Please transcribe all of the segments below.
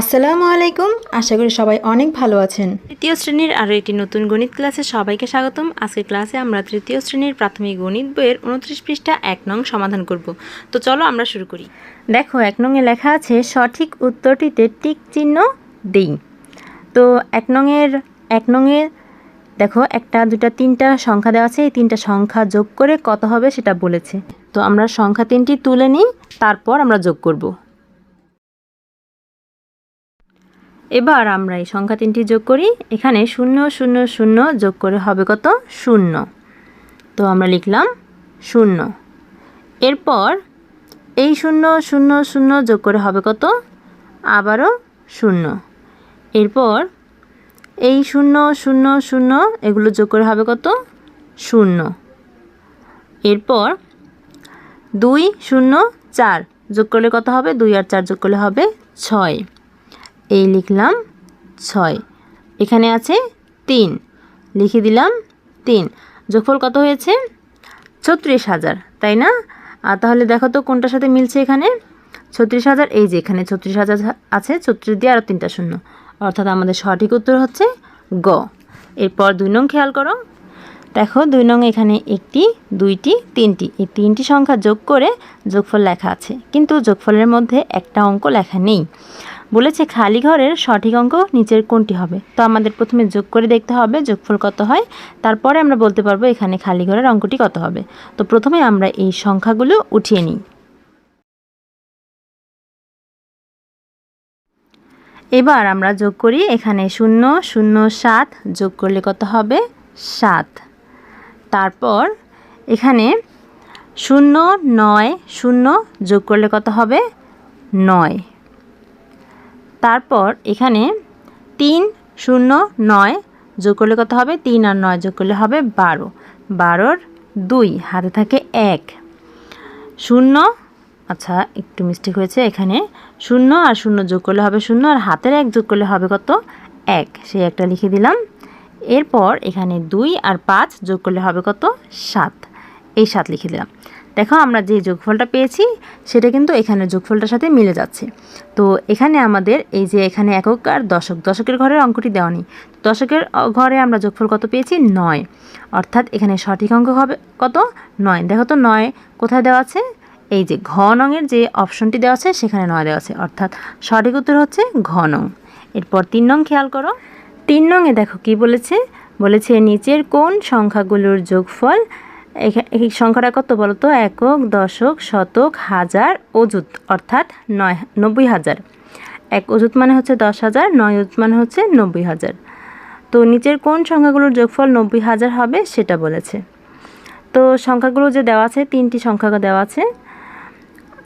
আসসালামু আলাইকুম। আশা করি সবাই অনেক ভালো আছেন। তৃতীয় শ্রেণির আরও একটি নতুন গণিত ক্লাসে সবাইকে স্বাগতম। আজকের ক্লাসে আমরা তৃতীয় শ্রেণির প্রাথমিক গণিত বইয়ের উনত্রিশ পৃষ্ঠা এক নং সমাধান করব। তো চলো আমরা শুরু করি। দেখো এক নংয়ে লেখা আছে সঠিক উত্তরটিতে টিক চিহ্ন দিই। তো এক নংয়ের এক নংয়ে দেখো একটা দুটা তিনটা সংখ্যা দেওয়া আছে। এই তিনটা সংখ্যা যোগ করে কত হবে সেটা বলেছে। তো আমরা সংখ্যা তিনটি তুলে নিই তারপর আমরা যোগ করব। এবার আমরা এই সংখ্যা তিনটি যোগ করি। এখানে শূন্য শূন্য শূন্য যোগ করে হবে কত? শূন্য। তো আমরা লিখলাম শূন্য। এরপর এই শূন্য শূন্য শূন্য যোগ করে হবে কত? আবারও শূন্য। এরপর এই শূন্য শূন্য শূন্য এগুলো যোগ করে হবে কত? শূন্য। এরপর দুই, শূন্য, চার যোগ করলে কত হবে? দুই আর চার যোগ করলে হবে ছয়। এই লিখলাম ছয়। এখানে আছে তিন। লিখে দিলাম তিন। যোগফল কত হয়েছে? ছত্রিশ হাজার, তাই না? আর তাহলে দেখো তো কোনটার সাথে মিলছে এখানে? ছত্রিশ হাজার, এই যে এখানে ছত্রিশ হাজার আছে, ছত্রিশ দিয়ে আরও তিনটা শূন্য। অর্থাৎ আমাদের সঠিক উত্তর হচ্ছে গ। এরপর দুই নং খেয়াল করো। দেখো দুই নং এখানে একটি, দুইটি, তিনটি। এই তিনটি সংখ্যা যোগ করে যোগফল লেখা আছে। কিন্তু যোগফলের মধ্যে একটা অঙ্ক লেখা নেই। বলেছে খালি ঘরের সঠিক অঙ্ক নিচের কোনটি হবে। তো আমাদের প্রথমে যোগ করে দেখতে হবে, যোগফল কত হয়, তারপরে আমরা বলতে পারব এখানে খালি ঘরের অঙ্কটি কত হবে। তো প্রথমে আমরা এই সংখ্যাগুলো উঠিয়ে নিই। এবার আমরা যোগ করি, এখানে শূন্য শূন্য, সাত, যোগ করলে কত হবে? সাত। তারপর এখানে শূন্য, নয়, শূন্য, যোগ করলে কত হবে? নয়। তারপর এখানে তিন, শূন্য, নয় যোগ করলে কত হবে? তিন আর নয় যোগ করলে হবে বারো। বারোর দুই, হাতে থাকে এক। শূন্য আচ্ছা একটু মিস্টেক হয়েছে এখানে। শূন্য আর শূন্য যোগ করলে হবে শূন্য আর হাতের এক যোগ করলে হবে কত? এক। সেই একটা লিখে দিলাম। এরপর এখানে দুই আর পাঁচ যোগ করলে হবে কত? সাত। এই সাত লিখে দিলাম। দেখো আমরা যে যোগফলটা পেয়েছি, সেটা কিন্তু এখানে যোগফলটার সাথে মিলে যাচ্ছে। তো এখানে আমাদের এই যে এখানে একক আর দশক, দশকের ঘরের অঙ্কটি দেওয়া নেই। দশকের ঘরে আমরা যোগফল কত পেয়েছি? নয়। অর্থাৎ এখানে সঠিক অঙ্ক হবে কত? নয়। দেখো তো নয় কোথায় দেওয়া আছে? এই যে ঘ নংয়ের যে অপশনটি দেওয়া আছে, সেখানে নয় দেওয়া আছে। অর্থাৎ সঠিক উত্তর হচ্ছে ঘ নং। এরপর তিন নং খেয়াল করো। তিন নংয়ে দেখো কি বলেছে? বলেছে নিচের কোন সংখ্যাগুলোর যোগফল এই সংখ্যাটা কত বলো তো একক, দশক, শতক, হাজার, অযুত, অর্থাৎ নয় নব্বই হাজার। এক অযুত মানে হচ্ছে দশ হাজার, নয় অযুত মানে হচ্ছে নব্বই হাজার। তো নিচের কোন সংখ্যাগুলোর যোগফল নব্বই হাজার হবে সেটা বলেছে। তো সংখ্যাগুলো যে দেওয়া আছে, তিনটি সংখ্যা দেওয়া আছে,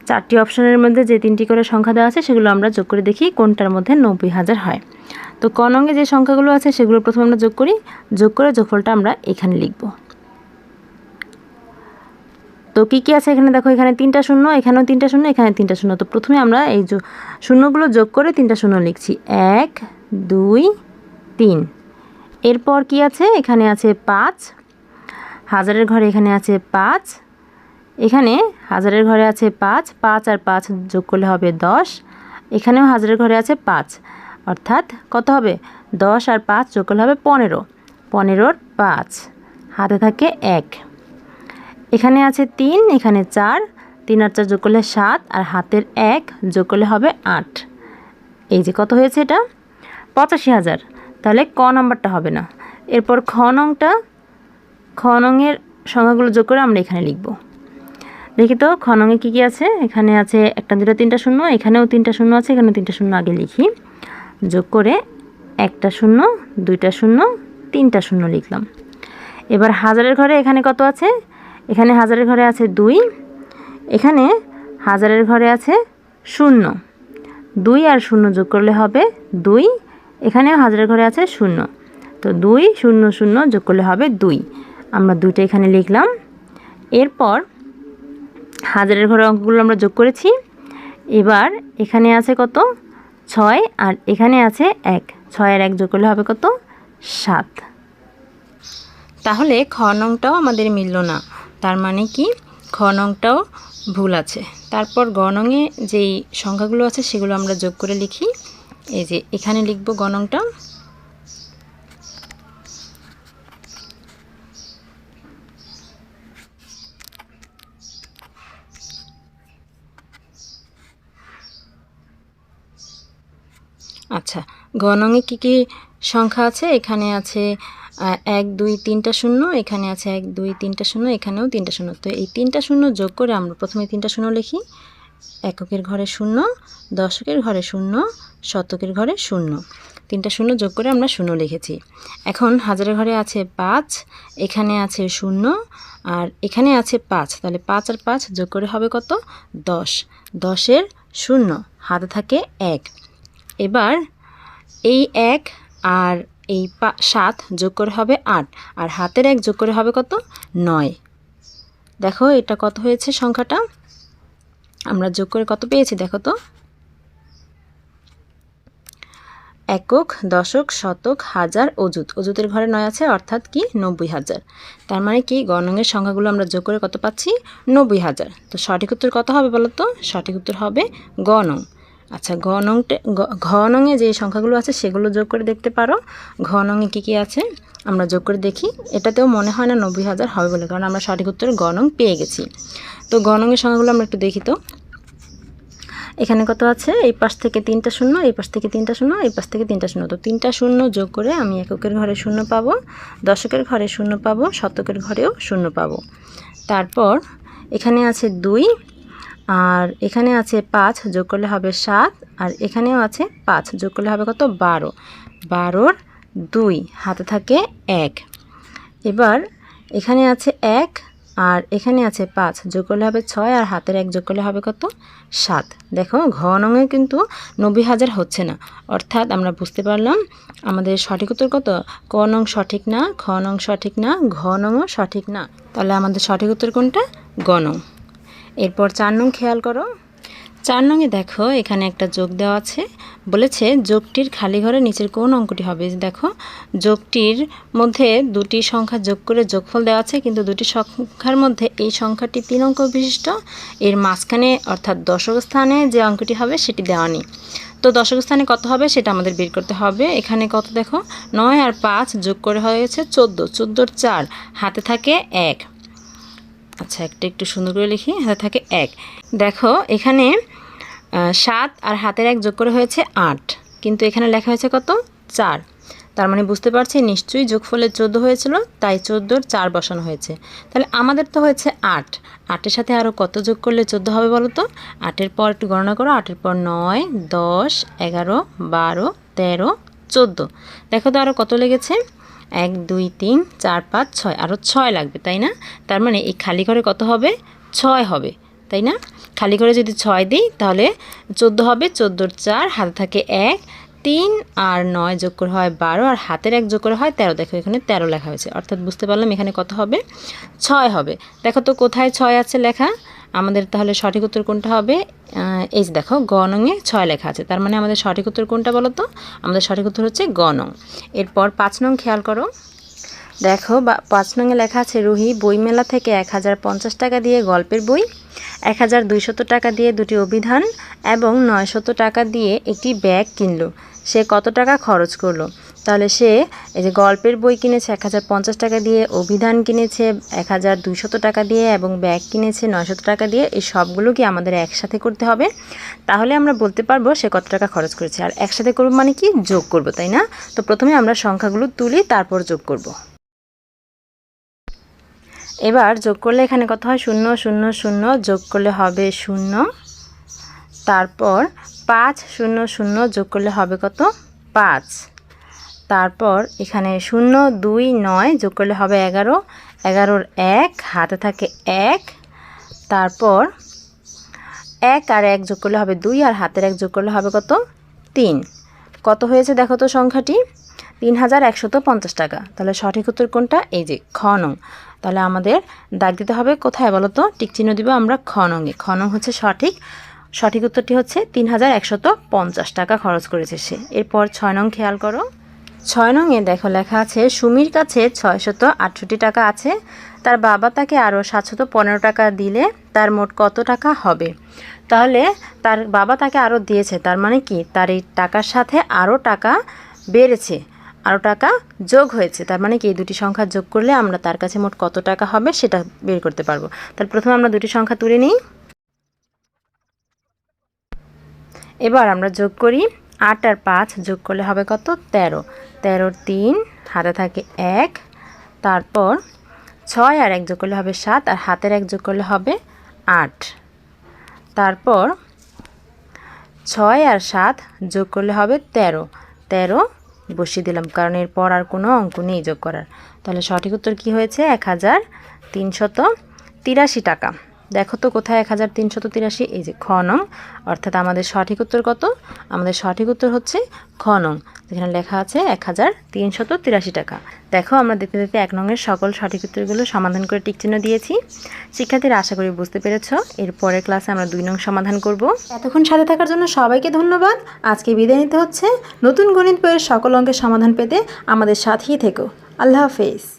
চারটি অপশনের মধ্যে যে তিনটি করে সংখ্যা দেওয়া আছে, সেগুলো আমরা যোগ করে দেখি কোনটার মধ্যে নব্বই হাজার হয়। তো কনঙ্গে যে সংখ্যাগুলো আছে, সেগুলো প্রথমে আমরা যোগ করি। যোগ করে যোগফলটা আমরা এখানে লিখব। তো কী কী আছে এখানে? দেখো, এখানে তিনটা শূন্য, এখানেও তিনটা শূন্য, এখানে তিনটা শূন্য। তো প্রথমে আমরা এই শূন্যগুলো যোগ করে তিনটা শূন্য লিখছি। এক, দুই, তিন। এরপর কি আছে? এখানে আছে পাঁচ। হাজারের ঘরে এখানে আছে পাঁচ। এখানে হাজারের ঘরে আছে পাঁচ পাঁচ আর পাঁচ যোগ করলে হবে দশ। এখানেও হাজারের ঘরে আছে পাঁচ। অর্থাৎ কত হবে? দশ আর পাঁচ যোগ করলে হবে পনেরো। পনেরোর পাঁচ। হাতে থাকে এক। এখানে আছে তিন, এখানে চার। তিন আর চার যোগ করলে সাত, আর হাতের এক যোগ করলে হবে আট। এই যে কত হয়েছে এটা? পঁচাশি হাজার। তাহলে ক নম্বরটা হবে না। এরপর খ নংটা, খ নংয়ের সংখ্যাগুলো যোগ করে আমরা এখানে লিখব। দেখি তো, খ নংয়ে কী কী আছে? এখানে আছে একটা দুটা তিনটা, শূন্য। এখানেও তিনটা, শূন্য আছে, এখানেও তিনটা, শূন্য আগে লিখি। যোগ করে একটা, শূন্য, দুইটা, শূন্য, তিনটা, শূন্য লিখলাম। এবার হাজারের ঘরে এখানে কত আছে? এখানে হাজারের ঘরে আছে দুই, এখানে হাজারের ঘরে আছে শূন্য। দুই আর শূন্য যোগ করলে হবে দুই, এখানেও হাজারের ঘরে আছে শূন্য। তো দুই, শূন্য শূন্য যোগ করলে হবে দুই। আমরা দুইটা এখানে লিখলাম। এরপর হাজারের ঘরে অঙ্কগুলো আমরা যোগ করেছি। এবার এখানে আছে কত? ছয় আর এখানে আছে এক। ছয় আর এক যোগ করলে হবে কত? সাত। তাহলে খ নংটাও আমাদের মিলল না। তার মানে কি? খ নংটাও ভুল আছে। তারপর গ যেই সংখ্যাগুলো আছে সেগুলো আমরা যোগ করে লিখি। এই যে এখানে লিখব গণংটা। আচ্ছা গণঙে কী কী সংখ্যা আছে? এখানে আছে এক, দুই, তিনটা শূন্য, এখানে আছে এক, দুই, তিনটা শূন্য, এখানেও তিনটা শূন্য। তো এই তিনটা শূন্য যোগ করে আমরা প্রথমে তিনটা শূন্য লিখি। এককের ঘরে শূন্য, দশকের ঘরে শূন্য, শতকের ঘরে শূন্য। তিনটা শূন্য যোগ করে আমরা শূন্য লিখেছি। এখন হাজারের ঘরে আছে পাঁচ, এখানে আছে শূন্য, আর এখানে আছে পাঁচ। তাহলে পাঁচ আর পাঁচ যোগ করে হবে কত? দশ। দশের শূন্য, হাতে থাকে এক। এবার এই এক আর এই পা- সাত যোগ করে হবে আট। আর হাতের এক যোগ করে হবে কত? নয়। দেখো, এটা কত হয়েছে সংখ্যাটা? আমরা যোগ করে কত পেয়েছি? দেখো তো। একক, দশক, শতক, হাজার, অযুত। অযুতের ঘরে নয় আছে, অর্থাৎ কি? নব্বই হাজার। তার মানে কি? গণঙের সংখ্যাগুলো আমরা যোগ করে কত পাচ্ছি? নব্বই হাজার। তো সঠিক উত্তর কত হবে বলো তো? সঠিক উত্তর হবে গণং। আচ্ছা ঘনংটে ঘনঙে যে সংখ্যাগুলো আছে সেগুলো যোগ করে দেখতে পারো। ঘনঙে কী কী আছে? আমরা যোগ করে দেখি। এটাতেও মনে হয় না নব্বই হাজার হবে বলে, কারণ আমরা সঠিক উত্তর গণং পেয়ে গেছি। তো গণঙের সংখ্যাগুলো আমরা একটু দেখি তো। এখানে কত আছে? এই পাশ থেকে তিনটা শূন্য, এই পাশ থেকে তিনটা শূন্য, এই পাশ থেকে তিনটা শূন্য। তো তিনটা শূন্য যোগ করে আমি এককের ঘরে শূন্য পাবো, দশকের ঘরে শূন্য পাবো, শতকের ঘরেও শূন্য পাবো। তারপর এখানে আছে দুই আর এখানে আছে পাঁচ যোগ করলে হবে সাত, আর এখানেও আছে পাঁচ যোগ করলে হবে কত? বারো। বারোর দুই, হাতে থাকে এক। এবার এখানে আছে এক, আর এখানে আছে পাঁচ, যোগ করলে হবে ছয়, আর হাতের এক যোগ করলে হবে কত? সাত। দেখো, ঘ নঙে কিন্তু নব্বই হাজার হচ্ছে না। অর্থাৎ আমরা বুঝতে পারলাম আমাদের সঠিক উত্তর কত? ক নং সঠিক না খ নং সঠিক না, ঘ নংও সঠিক না। তাহলে আমাদের সঠিক উত্তর কোনটা? গ নং। এরপর চার নং খেয়াল করো। চার নংয়ে দেখো, এখানে একটা যোগ দেওয়া আছে। বলেছে, যোগটির খালি ঘরে নিচের কোন অঙ্কটি হবে? দেখো, যোগটির মধ্যে দুটি সংখ্যা যোগ করে যোগফল দেওয়া আছে, কিন্তু দুটি সংখ্যার মধ্যে এই সংখ্যাটি তিন অঙ্ক বিশিষ্ট। এর মাঝখানে, অর্থাৎ দশক স্থানে যে অঙ্কটি হবে, সেটি দেওয়া নেই। তো দশক স্থানে কত হবে, সেটা আমাদের বের করতে হবে। এখানে কত দেখো, নয় আর পাঁচ যোগ করে হয়েছে চোদ্দ। চোদ্দোর চার, হাতে থাকে এক। আচ্ছা একটা একটু সুন্দর করে লিখি। হাতে থাকে এক। দেখো, এখানে সাত আর হাতের এক যোগ করে হয়েছে আট। কিন্তু এখানে লেখা হয়েছে কত? চার। তার মানে বুঝতে পারছি, নিশ্চয়ই যোগফলের চোদ্দ হয়েছিল, তাই চোদ্দোর চার বসানো হয়েছে। তাহলে আমাদের তো হয়েছে আট। আটের সাথে আরও কত যোগ করলে চোদ্দ হবে বলো তো? আটের পর একটু গণনা করো, আটের পর নয়, দশ, এগারো, বারো, তেরো, চোদ্দ। দেখো তো আরও কত লেগেছে? এক, দুই, তিন, চার, পাঁচ, ছয়। আরও ছয় লাগবে, তাই না? তার মানে এই খালি ঘরে কত হবে? ছয় হবে, তাই না? খালি ঘরে যদি ছয় দিই, তাহলে চোদ্দ হবে। চোদ্দোর চার, হাতে থাকে এক, তিন, আর নয় যোগ করে হয় বারো, আর হাতের এক যোগ করে হয় তেরো। দেখো এখানে তেরো লেখা হয়েছে। অর্থাৎ বুঝতে পারলাম এখানে কত হবে? ছয় হবে। দেখো তো কোথায় ছয় আছে লেখা? আমাদের তাহলে সঠিক উত্তর কোনটা হবে? এই যে দেখো গণঙে ছয় লেখা আছে। তার মানে আমাদের সঠিক উত্তর কোনটা বলো তো? আমাদের সঠিক উত্তর হচ্ছে গণং এরপর পাঁচ নং খেয়াল করো। দেখো, বা, পাঁচ নঙে লেখা আছে, রুহি, বইমেলা থেকে এক হাজার পঞ্চাশ টাকা দিয়ে গল্পের বই, এক হাজার দুইশত টাকা দিয়ে দুটি অভিধান এবং নয়শত টাকা দিয়ে একটি ব্যাগ কিনলো। সে কত টাকা খরচ করল? তাহলে সে এই যে গল্পের বই কিনেছে এক হাজার পঞ্চাশ টাকা দিয়ে, অভিধান কিনেছে এক হাজার দুইশত টাকা দিয়ে এবং ব্যাগ কিনেছে নয়শত টাকা দিয়ে, এই সবগুলো কি আমাদের একসাথে করতে হবে? তাহলে আমরা বলতে পারব সে কত টাকা খরচ করেছে। আর একসাথে করব মানে কি? যোগ করব, তাই না? তো প্রথমে আমরা সংখ্যাগুলো তুলি, তারপর যোগ করব। এবার যোগ করলে এখানে কত হয়? শূন্য শূন্য শূন্য, যোগ করলে হবে শূন্য। তারপর পাঁচ, শূন্য শূন্য, যোগ করলে হবে কত? পাঁচ। তারপর এখানে শূন্য, দুই, নয় যোগ করলে হবে এগারো। এগারোর এক, হাতে থাকে এক। তারপর এক আর এক যোগ করলে হবে দুই আর হাতের এক যোগ করলে হবে কত? তিন। কত হয়েছে দেখো তো সংখ্যাটি? তিন হাজার একশত পঞ্চাশ টাকা। তাহলে সঠিক উত্তর কোনটা? এই যে খ নং। তাহলে আমাদের দাগ দিতে হবে কোথায় বলো তো? টিক চিহ্ন দিব আমরা খ নংয়ে। খ নং হচ্ছে সঠিক। সঠিক উত্তরটি হচ্ছে তিন হাজার একশত পঞ্চাশ টাকা খরচ করেছে সে। এরপর ছয় নং খেয়াল করো। ছয় নংয়ে দেখো লেখা আছে, সুমির কাছে ছয়শত আটষট্টি টাকা আছে, তার বাবা তাকে আরও সাতশত পনেরো টাকা দিলে তার মোট কত টাকা হবে? তাহলে তার বাবা তাকে আরও দিয়েছে, তার মানে কি? তার এই টাকার সাথে আরও টাকা বেড়েছে আরও টাকা যোগ হয়েছে, তার মানে কি? এই দুটি সংখ্যা যোগ করলে আমরা তার কাছে মোট কত টাকা হবে সেটা বের করতে পারব। তাহলে প্রথমে আমরা দুটি সংখ্যা তুলে নিই। এবার আমরা যোগ করি, আট আর পাঁচ যোগ করলে হবে কত? তেরো। তেরোর তিন, হাতে থাকে এক, তারপর ছয় আর এক যোগ করলে হবে সাত আর হাতের এক যোগ করলে হবে আট। তারপর ছয় আর সাত যোগ করলে হবে তেরো। তেরো বসিয়ে দিলাম, কারণ এরপর আর কোনো অঙ্ক নেই যোগ করার। তাহলে সঠিক উত্তর কী হয়েছে? এক হাজার তিনশত তিরাশি টাকা। দেখো তো কোথায় এক হাজার তিনশত তিরাশি? এই যে খ নং অর্থাৎ আমাদের সঠিক উত্তর কত? আমাদের সঠিক উত্তর হচ্ছে খ নং যেখানে লেখা আছে এক হাজার তিনশত তিরাশি টাকা। দেখো, আমরা দেখতে দেখতে এক নংয়ের সকল সঠিক উত্তরগুলো সমাধান করে টিকচিহ্ন দিয়েছি। শিক্ষার্থীরা আশা করি বুঝতে পেরেছ। এর পরের ক্লাসে আমরা দুই নং সমাধান করব। এতক্ষণ সাথে থাকার জন্য সবাইকে ধন্যবাদ। আজকে বিদায় নিতে হচ্ছে। নতুন গণিত বইয়ের সকল অঙ্কের সমাধান পেতে আমাদের সাথেই থেকো। আল্লাহ হাফেজ।